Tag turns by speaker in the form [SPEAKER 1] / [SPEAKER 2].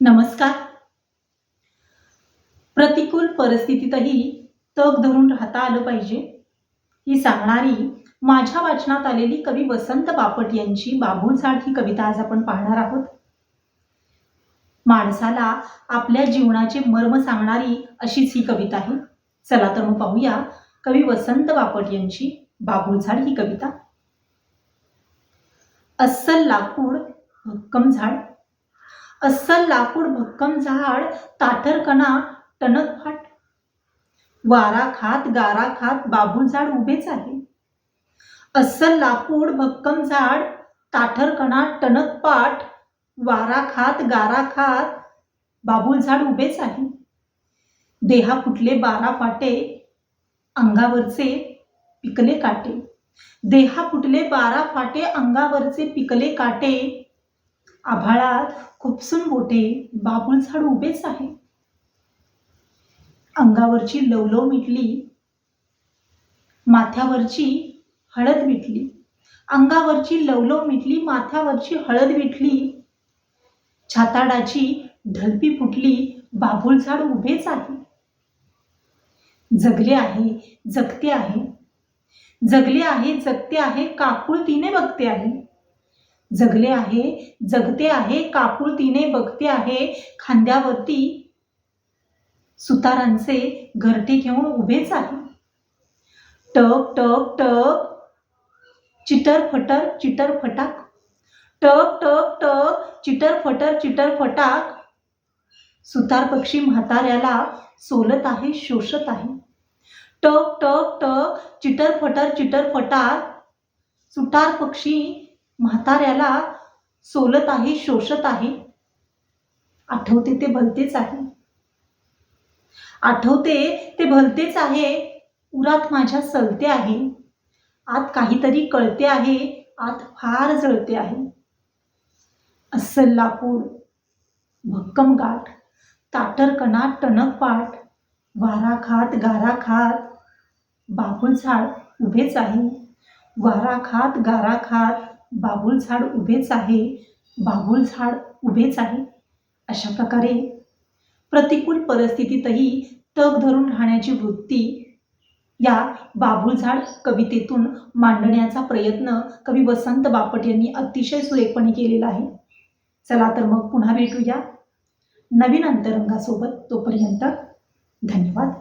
[SPEAKER 1] नमस्कार. प्रतिकूल परिस्थितीतही तग धरून राहता आलं पाहिजे ही सांगणारी माझ्या वाचनात आलेली कवी वसंत बापट यांची बाबुलझाड ही कविता आज आपण पाहणार आहोत. माणसाला आपल्या जीवनाचे मर्म सांगणारी अशीच ही कविता आहे. चला तर मग पाहूया कवी वसंत बापट यांची बाबुलझाड ही कविता. अस्सल लाकूड भक्कम झाड अस्सल लाकूड भक्कम झाड ताठरकणा टणक फाट. वारा खात गारा खात बाभूळ झाड उभेच आहे. अस्सल लाकूड भक्कम झाड ताठरकणा टणक पाट वारा खात गारा खात बाबूल झाड उभेच आहे. देहा फुटले बारा फाटे अंगावरचे पिकले काटे. देहा फुटले बारा फाटे अंगावरचे पिकले काटे. आभाळात खुपसून मोठे बाबुल झाड उभेच आहे. अंगावरची लवलव मिटली. माथ्यावरची हळद विटली अंगावरची लवलव मिटली माथ्यावरची हळद विटली छाताडाची ढलपी फुटली बाभूल झाड उभेच आहे. जगले आहे जगते आहे. जगले आहे जगते आहे काकुळतीने बघते आहे. जगले आहे जगते आहे काकुळतीने बघते आहे. खांद्यावरती सुतारांचे घरटे घेऊन उभेच आहे. टक टक टक चिटर फटर चिटर फटाक. टक टक टक चिटर फटर चिटर फटाक. सुतार पक्षी म्हाताऱ्याला सोलत आहे शोषत आहे. टक टक टक चिटर फटर चिटर फटाक. सुतार पक्षी म्हाताऱ्याला सोलत आहे शोषत आहे. आठवते ते भलतेच आहे. आठवते ते भलतेच आहे. उरात माझ्या सलते आहे. आत काहीतरी कळते आहे. आत फार जळते आहे. अस्सल लाकूड भक्कम गाठ ताटरकणा टणक पाठ वारा खात गारा खात बाबुल झाड उभेच आहे. वारा खात गारा खात बाबूल झाड उभेच आहे बाबूल झाड उभेच आहे. अशा प्रकारे प्रतिकूल परिस्थितीतही तग धरून राहण्याची वृत्ती या बाबूल झाड कवितेतून मांडण्याचा प्रयत्न कवी वसंत बापट यांनी अतिशय सुरेखपणे केलेला आहे. चला तर मग पुन्हा भेटूया नवीन अंतरंगासोबत. तोपर्यंत धन्यवाद.